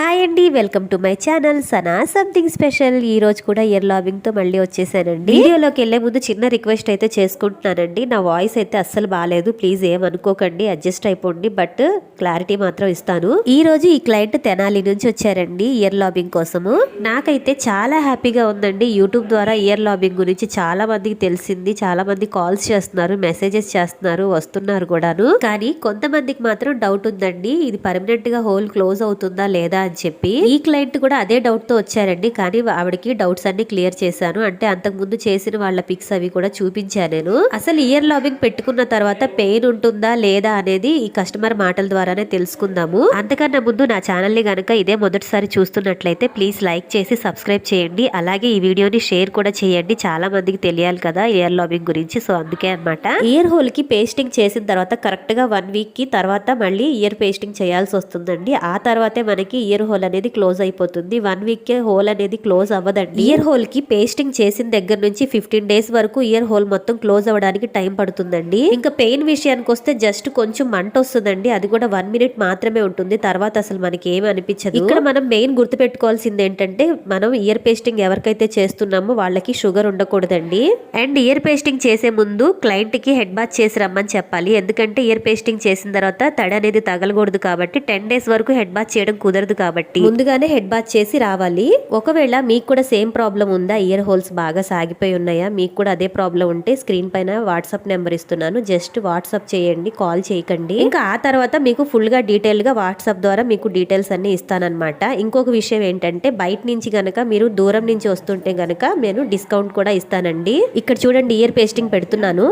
Hi అండి welcome to my channel Sana something special ఈ రోజు కూడా ఇయర్ లాబింగ్తో మళ్ళీ వచ్చేసానండి. వీడియోలోకి వెళ్ళే ముందు చిన్న రిక్వెస్ట్ అయితే చేసుకుంటున్నానండి. నా వాయిస్ అయితే అస్సలు బాగాలేదు ప్లీజ్ ఏమనుకోకండి అడ్జస్ట్ అయిపోండి. బట్ క్లారిటీ మాత్రం ఇస్తాను. ఈ రోజు ఈ క్లయింట్ తెనాలి నుంచి వచ్చారండి ఇయర్ లాబింగ్ కోసము. నాకైతే చాలా హ్యాపీగా ఉందండి. యూట్యూబ్ ద్వారా ఇయర్ లాబింగ్ గురించి చాలా మందికి తెలిసింది. చాలా మంది కాల్స్ చేస్తున్నారు. మెసేజెస్ చేస్తున్నారు. వస్తున్నారు కూడాను. కానీ కొంతమందికి మాత్రం డౌట్ ఉందండి. ఇది పర్మనెంట్గా హోల్ క్లోజ్ అవుతుందా లేదా అని చెప్పి ఈ క్లయింట్ కూడా అదే డౌట్తో వచ్చారండి. కానీ ఆవిడకి డౌట్స్ అన్ని క్లియర్ చేశాను. అంటే అంతకు ముందు చేసిన వాళ్ళ పిక్స్ అవి కూడా చూపించాను నేను. అసలు ఇయర్ లాబింగ్ పెట్టుకున్న తర్వాత పెయిన్ ఉంటుందా లేదా అనేది ఈ కస్టమర్ మాటల ద్వారానే తెలుసుకుందాము. అంతకన్నా ముందు నా ఛానల్ని గనక ఇదే మొదటిసారి చూస్తున్నట్లయితే ప్లీజ్ లైక్ చేసి సబ్స్క్రైబ్ చేయండి. అలాగే ఈ వీడియోని షేర్ కూడా చేయండి. చాలా మందికి తెలియాలి కదా ఇయర్ లాబింగ్ గురించి. సో అందుకే అన్నమాట. ఇయర్ హోల్కి పేస్టింగ్ చేసిన తర్వాత కరెక్ట్గా వన్ వీక్కి తర్వాత మళ్ళీ ఇయర్ పేస్టింగ్ చేయాల్సి వస్తుందండి. ఆ తర్వాతే మనకి ఇయర్ హోల్ అనేది క్లోజ్ అయిపోతుంది. వన్ వీక్ కే హోల్ అనేది క్లోజ్ అవ్వదండి. ఇయర్ హోల్కి పేస్టింగ్ చేసిన దగ్గర నుంచి ఫిఫ్టీన్ డేస్ వరకు ఇయర్ హోల్ మొత్తం క్లోజ్ అవ్వడానికి టైం పడుతుందండి. ఇంకా పెయిన్ విషయానికి వస్తే జస్ట్ కొంచెం మంట వస్తుందండి. అది కూడా వన్ మినిట్ మాత్రమే ఉంటుంది. తర్వాత అసలు మనకి ఏమి అనిపించదు. ఇక్కడ మనం మెయిన్ గుర్తుపెట్టుకోవాల్సింది ఏంటంటే మనం ఇయర్ పేస్టింగ్ ఎవరికైతే చేస్తున్నామో వాళ్ళకి షుగర్ ఉండకూడదండి. అండ్ ఇయర్ పేస్టింగ్ చేసే ముందు క్లయింట్కి హెడ్ బాత్ చేసి రమ్మని చెప్పాలి. ఎందుకంటే ఇయర్ పేస్టింగ్ చేసిన తర్వాత తడి అనేది తగలకూడదు కాబట్టి టెన్ డేస్ వరకు హెడ్ బాత్ చేయడం కుదరదు కాబట్టి ముందుగానే హెడ్ బాత్ చేసి రావాలి. ఒకవేళ మీకు కూడా సేమ్ ప్రాబ్లం ఉందా? ఇయర్ హోల్స్ బాగా సాగిపోయి ఉన్నాయా? మీకు కూడా అదే ప్రాబ్లం ఉంటే స్క్రీన్ పైన వాట్సాప్ నెంబర్ ఇస్తున్నాను. జస్ట్ వాట్సాప్ చేయండి కాల్ చేయకండి. ఇంకా ఆ తర్వాత మీకు ఫుల్గా డీటెయిల్గా వాట్సాప్ ద్వారా మీకు డీటెయిల్స్ అన్ని ఇస్తానమాట ఇంకొక విషయం ఏంటంటే బయట నుంచి గనక మీరు దూరం నుంచి వస్తుంటే గనక నేను డిస్కౌంట్ కూడా ఇస్తానండి. ఇక్కడ చూడండి ఇయర్ పేస్టింగ్ పెడుతున్నాను.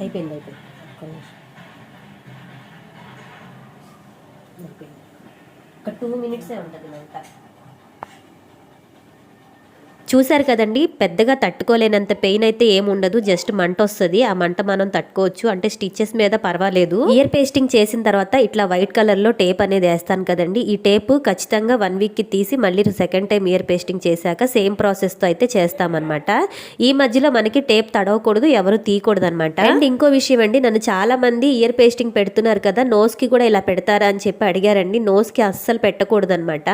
అయిపోయింది అయిపోయింది ఒక్క నిమిషం. అయిపోయింది. ఒక టూ మినిట్సే ఉంటుంది మంట చూశారు కదండి పెద్దగా తట్టుకోలేనంత పెయిన్ అయితే ఏముండదు జస్ట్ మంట వస్తుంది. ఆ మంట మనం తట్టుకోవచ్చు. అంటే స్టిచెస్ మీద పర్వాలేదు. ఇయర్ పేస్టింగ్ చేసిన తర్వాత ఇట్లా వైట్ కలర్లో టేప్ అనేది వేస్తాను కదండి. ఈ టేప్ ఖచ్చితంగా వన్ వీక్కి తీసి మళ్ళీ సెకండ్ టైం ఇయర్ పేస్టింగ్ చేశాక సేమ్ ప్రాసెస్తో అయితే చేస్తామన్నమాట. ఈ మధ్యలో మనకి టేప్ తడవకూడదు ఎవరు తీయకూడదు అనమాట అండ్ ఇంకో విషయం అండి నన్ను చాలా మంది ఇయర్ పేస్టింగ్ పెడుతున్నారు కదా నోస్కి కూడా ఇలా పెడతారా అని చెప్పి అడిగారండి. నోస్కి అస్సలు పెట్టకూడదు అనమాట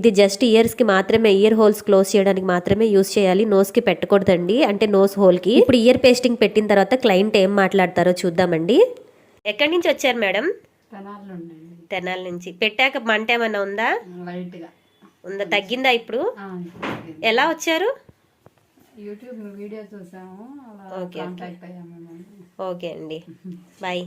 ఇది జస్ట్ ఇయర్స్కి మాత్రమే ఇయర్ హోల్స్ క్లోజ్ చేయడానికి మాత్రమే యూస్ చేయాలి. నోస్కి పెట్టకూడదండి. అంటే నోస్ హోల్కి ఇప్పుడు ఇయర్ పేస్టింగ్ పెట్టిన తర్వాత క్లయింట్ ఏం మాట్లాడతారో చూద్దామండి. ఎక్కడి నుంచి వచ్చారు మేడం? తెనాలు నుంచి. పెట్టాక మంట ఏమన్నా ఉందా? ఉందా? తగ్గిందా ఇప్పుడు? ఎలా వచ్చారు? యూట్యూబ్ వీడియో చూసాము. అలా ఓకే, ఓకే. అండి. బాయ్.